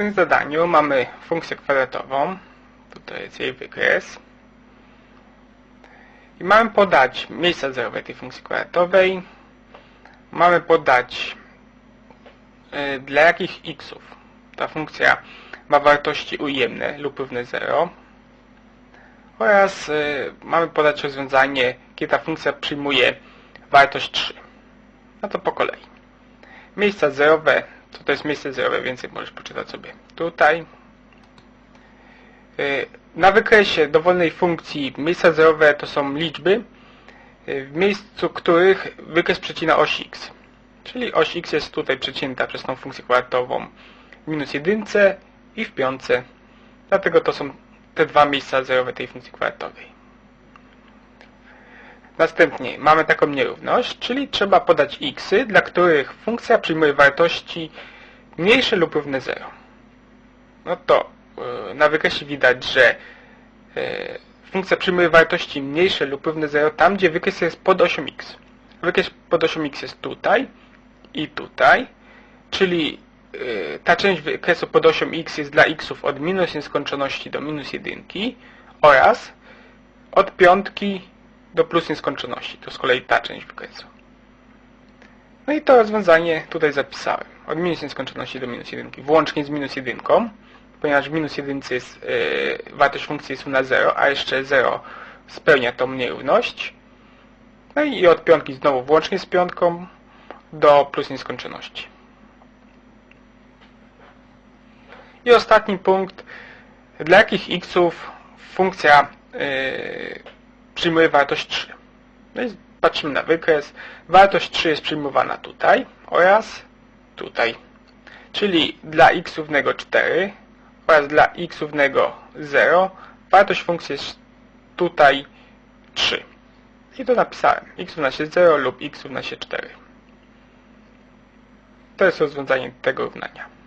tym zadaniu mamy funkcję kwadratową, tutaj jest jej wykres. I mamy podać miejsca zerowe tej funkcji kwadratowej. Mamy podać y, dla jakich xów ta funkcja ma wartości ujemne lub równe 0 oraz y, mamy podać rozwiązanie, kiedy ta funkcja przyjmuje wartość 3. No to po kolei. Miejsca zerowe, to jest miejsce zerowe, więcej możesz poczytać sobie tutaj. Y, Na wykresie dowolnej funkcji miejsca zerowe to są liczby, y, w miejscu których wykres przecina oś x. Czyli oś x jest tutaj przecinta przez tą funkcję kwadratową w minus jedynce i w piątce. Dlatego to są te dwa miejsca zerowe tej funkcji kwadratowej. Następnie mamy taką nierówność, czyli trzeba podać x, dla których funkcja przyjmuje wartości mniejsze lub równe 0. No to yy, na wykresie widać, że yy, funkcja przyjmuje wartości mniejsze lub równe 0 tam, gdzie wykres jest pod osią x. Wykres pod osią x jest tutaj i tutaj, czyli yy, ta część wykresu pod osią x jest dla xów od minus nieskończoności do minus jedynki oraz od piątki do plus nieskończoności. To z kolei ta część wykresu. No i to rozwiązanie tutaj zapisałem. Od minus nieskończoności do minus jedynki. Włącznie z minus jedynką, ponieważ w minus jedynce jest, yy, wartość funkcji jest na 0, a jeszcze 0 spełnia tą nierówność. No i od piątki znowu włącznie z piątką do plus nieskończoności. I ostatni punkt. Dla jakich xów funkcja yy, przyjmuje wartość 3? No i patrzymy na wykres. Wartość 3 jest przyjmowana tutaj oraz tutaj. Czyli dla x równego 4 oraz dla x równego 0 wartość funkcji jest tutaj 3. I to napisałem. x równa się 0 lub x równa się 4. To jest rozwiązanie tego równania.